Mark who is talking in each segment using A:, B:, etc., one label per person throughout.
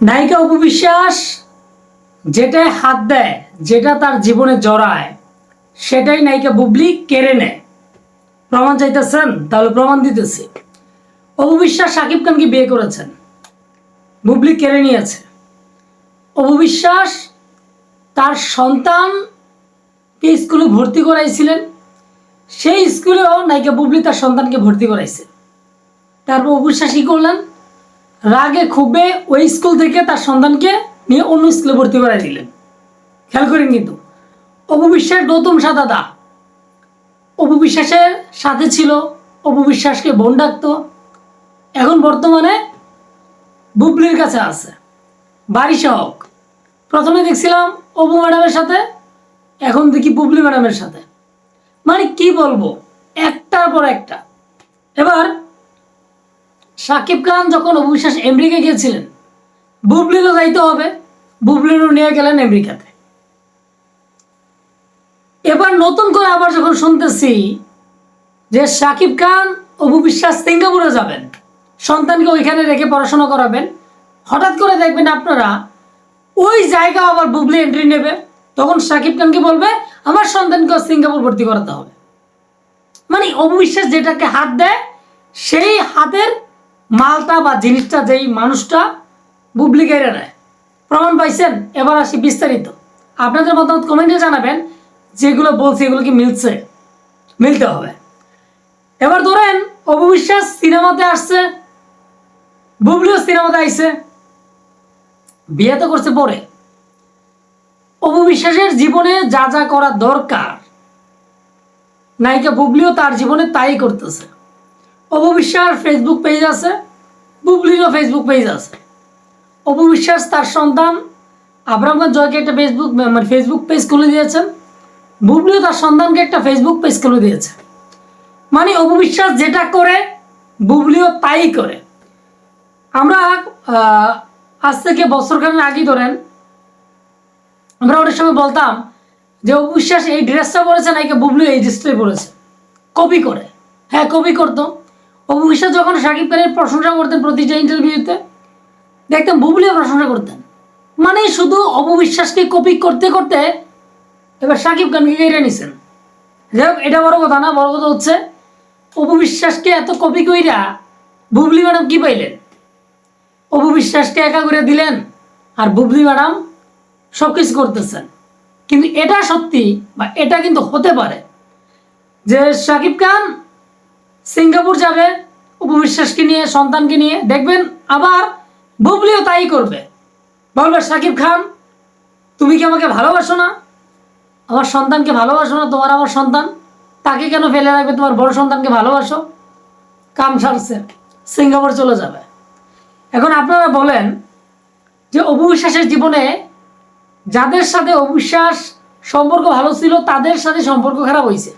A: নায়িকা উপবিশ্বাস যেটায় হাত দেয়, যেটা তার জীবনে জড়ায়, সেটাই নায়িকা বুবলি কেড়ে নেয়। প্রমাণ চাইতেছেন, তাহলে প্রমাণ দিতেছি। অপবিশ্বাস সাকিব খানকে বিয়ে করেছেন। বুবলি কেড়ে নিয়েছে। অপবিশ্বাস তার সন্তানকে স্কুলে ভর্তি করাইছিলেন। সেই স্কুলেও নায়িকা বুবলি তার সন্তানকে ভর্তি করাইছে। তারপর অপবিশ্বাস কী করলেন? রাগে ক্ষোভে ওই স্কুল থেকে তার সন্তানকে নিয়ে অন্য স্কুলে ভর্তি করাই দিলেন। খেয়াল করেন কিন্তু, অপবিশ্বাস গৌতম সাদাদা। অপবিশ্বাসের সাথে ছিল, অপবিশ্বাসকে বোন ডাকতো। এখন বর্তমানে বুবলির কাছে আছে। বাড়ি সহক প্রথমে দেখছিলাম অপু ম্যাডামের সাথে, এখন দেখি বুবলি ম্যাডামের সাথে। মানে কি বলব? একটার পর একটা। এবার সাকিব খান যখন অবিশ্বাস আমেরিকা গিয়েছিলেন, বুবলিরও যাইতে হবে। বুবলিরও নিয়ে গেলেন আমেরিকাতে এবার নতুন করে আবার যখন শুনতেছি যে সাকিব খান, অবু বিশ্বাস সিঙ্গাপুরে যাবেন, সন্তানকে ওইখানে রেখে পড়াশোনা করাবেন, হঠাৎ করে দেখবেন আপনারা ওই জায়গা আবার বুবলি এন্ট্রি নেবে। তখন সাকিব খানকে বলবে, আমার সন্তানকে সিঙ্গাপুর ভর্তি করাতে হবে। মানে অবিশ্বাস যেটাকে হাত দেয়, সেই হাতের মালটা বা জিনিসটা যেই মানুষটা বুবলি কেড়ে নেয় প্রমাণ পাইছেন, এবার আসি বিস্তারিত। আপনাদের মতামত কমেন্টে জানাবেন, যেগুলো বলছি এগুলো কি মিলছে? মিলতে হবে। এবার ধরেন অপবিশ্বাস সিনেমাতে আসছে বুবলিও সিনেমাতে আইছে বিয়ে তো করছে পরে। অপবিশ্বাসের জীবনে যা যা করা দরকার, নায়িকা বুবলিও তার জীবনে তাই করতেছে। অপবিশ্বাস ফেসবুক পেজ আছে, বুবলিরও ফেসবুক পেজ আছে। অপবিশ্বাস, তার সন্তান আব্রাহ্মদ জয়কে একটা ফেসবুক মানে ফেসবুক পেজ খুলে দিয়েছেন। বুবলিও তার সন্তানকে একটা ফেসবুক পেজ খুলে দিয়েছে। মানে অপবিশ্বাস যেটা করে, বুবলিও তাই করে। আমরা আজ থেকে বছরখানেক আগেই ধরেন, আমরা অনেক সময় বলতাম যে অপবিশ্বাস এই ড্রেসটা পরেছে নাকি বুবলি এই ড্রেসটাই পরেছে। কপি করে। হ্যাঁ কপি করতো। অপবিশ্বাস যখন সাকিব খানের প্রশংসা করতেন প্রতিটা ইন্টারভিউতে দেখতাম বুবলিও প্রশংসা করতেন। মানে শুধু অপবিশ্বাসকে কপি করতে করতে এবার সাকিব খানকে কেড়ে নিছেন। যাই হোক, এটা বড় কথা না, বড় কথা হচ্ছে অপবিশ্বাসকে এত কপি কইরা বুবলি ম্যাডাম কি পাইলেন? অপবিশ্বাসকে একা করে দিলেন আর বুবলি ম্যাডাম সব কিছু করতেছেন। কিন্তু এটা সত্যি বা এটা কিন্তু হতে পারে যে সাকিব খান সিঙ্গাপুর যাবে, উপবিশ্বাসকে নিয়ে, সন্তানকে নিয়ে। দেখবেন আবার বুবলিও তাই করবে। বলবে, সাকিব খান, তুমি কি আমাকে ভালোবাসো না? আমার সন্তানকে ভালোবাসো না, তোমার আমার সন্তান? তাকে কেন ফেলে রাখবে তোমার বড় সন্তানকে ভালোবাসো? কাম সারছে। সিঙ্গাপুর চলে যাবে। এখন আপনারা বলেন যে অপবিশ্বাসের জীবনে যাদের সাথে অবিশ্বাস সম্পর্ক ভালো ছিল, তাদের সাথে সম্পর্ক খারাপ হয়েছে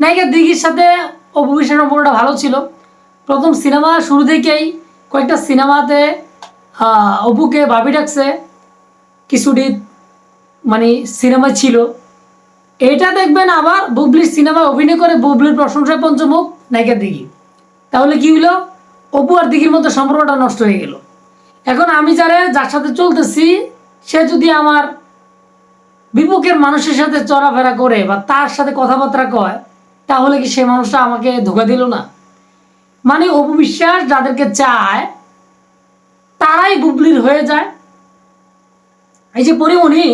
A: নায়িকা দিঘির সাথে অপবিশ্বাস সম্পর্কটা ভালো ছিল। প্রথম সিনেমা শুরু থেকেই কয়েকটা সিনেমাতে অপুকে ভাবি ডাকছে। কিছুটি মানে সিনেমা ছিল। এটা দেখবেন আবার বুবলির সিনেমায় অভিনয় করে বুবলির প্রশংসায় পঞ্চমুখ নায়িকা দিঘি তাহলে কি হলো? অপু আর দিঘির মধ্যে সম্পর্কটা নষ্ট হয়ে গেল। এখন আমি যারা, যার সাথে চলতেছি, সে যদি আমার বিপক্ষের মানুষের সাথে চলাফেরা করে বা তার সাথে কথাবার্তা কয় তাহলে কি সে মানুষটা আমাকে ধোকা দিল না? মানে অপবিশ্বাস যাদেরকে চায়, তারাই বুবলির হয়ে যায়। এই যে পরিমণি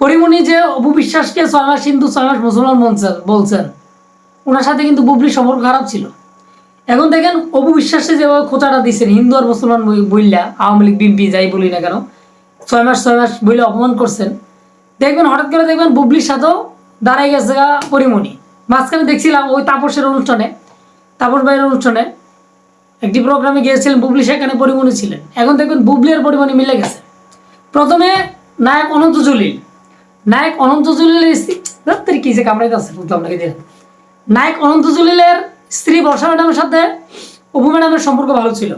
A: পরিমণি যে অপবিশ্বাসকে ছয় মাস হিন্দু ছয় মাস মুসলমান বলছেন বলছেন ওনার সাথে কিন্তু বুবলির সম্পর্ক খারাপ ছিল। এখন দেখেন, অপবিশ্বাসে যেভাবে খোঁচাটা দিচ্ছেন হিন্দু আর মুসলমান বইলা, আওয়ামী লীগ, বিএনপি, যাই বলি না কেন, ছয় মাস ছয় মাস বইলে অপমান করছেন। দেখবেন, হঠাৎ করে দেখবেন বুবলির সাথেও দাঁড়াই গেছে পরিমণি। মাঝখানে দেখছিলাম ওই তাপসের অনুষ্ঠানে, তাপস ভাইয়ের অনুষ্ঠানে একটি প্রোগ্রামে গিয়েছিলেন, বুবলি সেখানে পরিমণি ছিলেন। এখন দেখবেন বুবলি আর পরিমণি মিলে গেছে। প্রথমে নায়ক অনন্ত জলিল। নায়ক অনন্ত জলিলের স্ত্রী কি যে কামড়াইতে আছে বুঝলাম নাকি দিয়ে নায়ক অনন্ত জলিলের স্ত্রী বর্ষা ম্যাডামের সাথে অপু ম্যাডামের সম্পর্ক ভালো ছিল।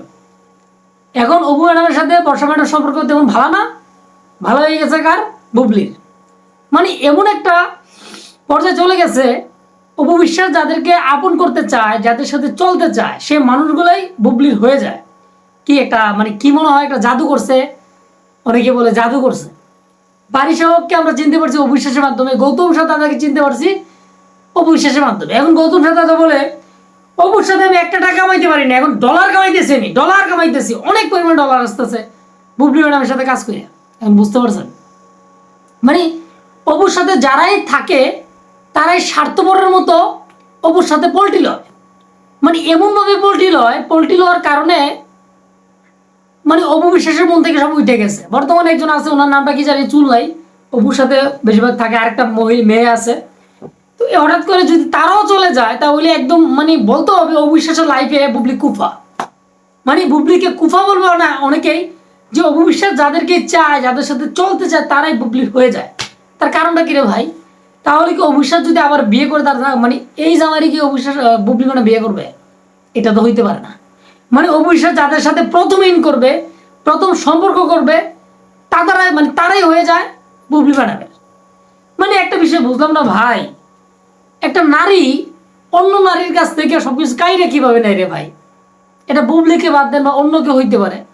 A: এখন অপু ম্যাডামের সাথে বর্ষা ম্যাডামের সম্পর্ক তেমন ভালো না, ভালো হয়ে গেছে কার? বুবলির। মানে এমন একটা পর্যায়ে চলে গেছে অপবিশ্বাস যাদেরকে আপন করতে চায়, যাদের সাথে চলতে চায়, সে মানুষগুলোই বুবলির হয়ে যায়। কি একটা মানে কি মনে হয় একটা জাদু করছে? অনেকে বলে জাদু করছে। বাড়ি সাহেবকে আমরা চিনতে পারছি অবিশ্বাসের মাধ্যমে, গৌতম সাথে দাদাকে চিনতে পারছি অবিশ্বাসের মাধ্যমে। এখন গৌতম সাথে দাদা বলে অবুর সাথে আমি একটা টাকা কামাইতে পারি না এখন ডলার কামাইতেছি আমি ডলার কামাইতেছি, অনেক পরিমাণ ডলার আসতেছে। বুবলি ম্যাডামের সাথে কাজ করি এখন বুঝতে পারছেন? মানে অপুর সাথে যারাই থাকে তারাই স্বার্থপরের মতো অপুর সাথে পোল্ট্রি লয়। মানে এমনভাবে পোল্ট্রি লয়, পোল্ট্রি লওয়ার কারণে মানে অপু বিশ্বাসের মন থেকে সব উঠে গেছে। বর্তমানে একজন আছে, ওনার নামটা কি জানি চুল্লাই অপুর সাথে বেশিরভাগ থাকে, আরেকটা মহিলা, মেয়ে আছে। তো হঠাৎ করে যদি তারাও চলে যায়, তাহলে একদম মানে বলতে হবে অবিশ্বাসের লাইফে বুবলি কুফা। মানে বুবলিকে কুফা বলবে না, অনেকেই যে অবিশ্বাস যাদেরকে চায়, যাদের সাথে চলতে চায়, তারাই বুবলি হয়ে যায়। তার কারণটা কি রে ভাই? তাহলে কি অবিশ্বাস যদি আবার বিয়ে করে তার মানে এই জামাইরে কি অবিশ্বাস আহ, বুবলি মানে বিয়ে করবে? এটা তো হইতে পারে না। মানে অবিশ্বাস যাদের সাথে প্রথম ইন করবে প্রথম সম্পর্ক করবে তারাই মানে তারাই হয়ে যায় বুবলি ম্যাডামের। মানে একটা বিষয় বুঝলাম না ভাই। একটা নারী অন্য নারীর কাছ থেকে সবকিছু কাইরে কীভাবে নেয় রে ভাই? এটা বুবলিকে বাদ দেন বা অন্য কেউ হইতে পারে।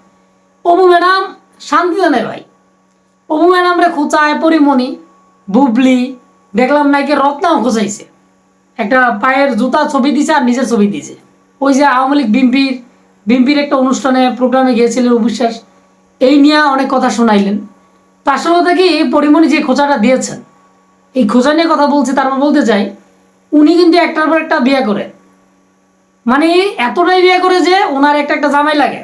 A: অবু ম্যাডাম শান্তিতে নেয় ভাই। অবু ম্যাডাম রে খোঁচায় পরিমণি বুবলি দেখলাম নাকি রত্নাও খোঁচাইছে একটা পায়ের জুতা ছবি দিছে আর নিজের ছবি দিছে। ওই যে আওয়ামী লীগ বিম্পির বিম্পির একটা অনুষ্ঠানে প্রোগ্রামে গিয়েছিলেন অবিশ্বাস এই নিয়ে অনেক কথা শোনাইলেন। তা আসলে কথা কি পরিমণি যে খোঁচাটা দিয়েছেন, এই খোঁজা নিয়ে কথা বলছি, তারপর বলতে চাই, উনি কিন্তু একটার পর একটা বিয়ে করে মানে এতটাই বিয়ে করে যে ওনার একটা একটা জামাই লাগে।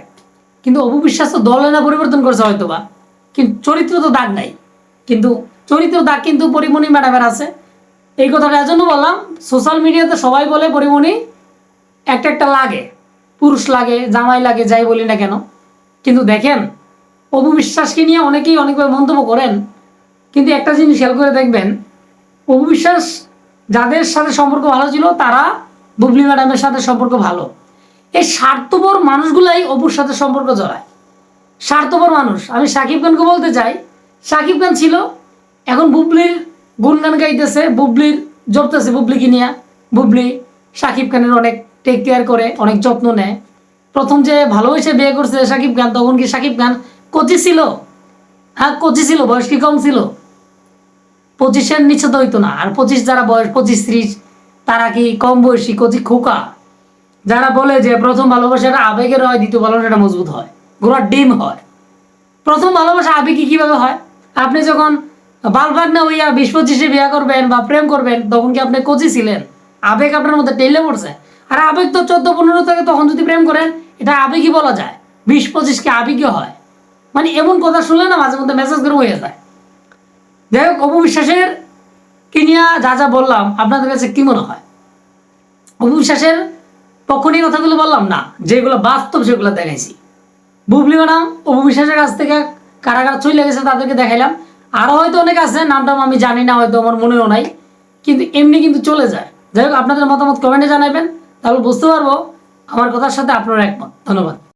A: কিন্তু অপবিশ্বাস তো দলে না পরিবর্তন করেছে হয়তো বা কিন্তু চরিত্র তো দাগ নাই। কিন্তু চরিত্র দাগ কিন্তু পরিমণি ম্যাডামের আছে। এই কথাটা এজন্য বললাম সোশ্যাল মিডিয়াতে সবাই বলে পরিমণি একটা একটা লাগে, পুরুষ লাগে, জামাই লাগে, যাই বলি না কেন। কিন্তু দেখেন, অপু বিশ্বাসকে নিয়ে অনেকেই অনেকভাবে মন্তব্য করেন, কিন্তু একটা জিনিস খেয়াল করে দেখবেন, অপু বিশ্বাস যাদের সাথে সম্পর্ক ভালো ছিল, তারা বুবলি ম্যাডামের সাথে সম্পর্ক ভালো। এই স্বার্থপর মানুষগুলাই অপুর সাথে সম্পর্ক জড়ায়। স্বার্থপর মানুষ। আমি সাকিব খানকে বলতে চাই, সাকিব খান ছিল এখন বুবলির গুনগান গাইতেছে, বুবলির জপতেছে বুবলিকে নিয়ে। বুবলি সাকিব খানের অনেক টেক কেয়ার করে, অনেক যত্ন নেয়। প্রথম যে ভালোবেসে বিয়ে করছে সাকিব খান, তখন কি সাকিব খান কচি ছিল? হ্যাঁ কচি ছিল, বয়স কি কম ছিল? পঁচিশের নিচে তো হইতো না। আর পঁচিশ যারা বয়স, পঁচিশ ত্রিশ, তারা কি কম বয়সী? কচি খোকা। যারা বলে যে প্রথম ভালোবাসাটা আবেগের হয়, দ্বিতীয় ভালোবাসাটা মজবুত হয়। ঘোড়ার ডিম হয়। প্রথম ভালোবাসা আবেগী কীভাবে হয়? আপনি যখন বালবাগ না হইয়া বিশ পঁচিশে বিয়ে করবেন বা প্রেম করবেন, তখন কি আপনি কচি ছিলেন? আবেগ আপনার মধ্যে টেলে পড়ছে। আর আবেগ তো চোদ্দ পনেরো থেকে তখন যদি প্রেম করেন, এটা আবেগই বলা যায়। বিশ পঁচিশকে আবেগই হয়। মানে এমন কথা শুনলে না মাঝে মধ্যে মেসেজ করে হয়ে যায়। যাই হোক অপবিশ্বাসের কি নিয়ে যা যা বললাম, আপনাদের কাছে কি মনে হয়? অপবিশ্বাসের পক্ষ নিয়ে কথাগুলো বললাম না, যেগুলো বাস্তব সেগুলো দেখাইছি। বুবলি ম্যাডাম অপবিশ্বাসের কাছ থেকে কারা কারা চলে গেছে, তাদেরকে দেখাইলাম। আরও হয়তো অনেক আছে নামটা আমি জানি না, হয়তো আমার মনেও নাই, কিন্তু এমনি কিন্তু চলে যায়। যাই হোক, আপনাদের মতামত কমেন্টে জানাবেন, তাহলে বুঝতে পারব। আমার কথার সাথে আপনার একমত। ধন্যবাদ।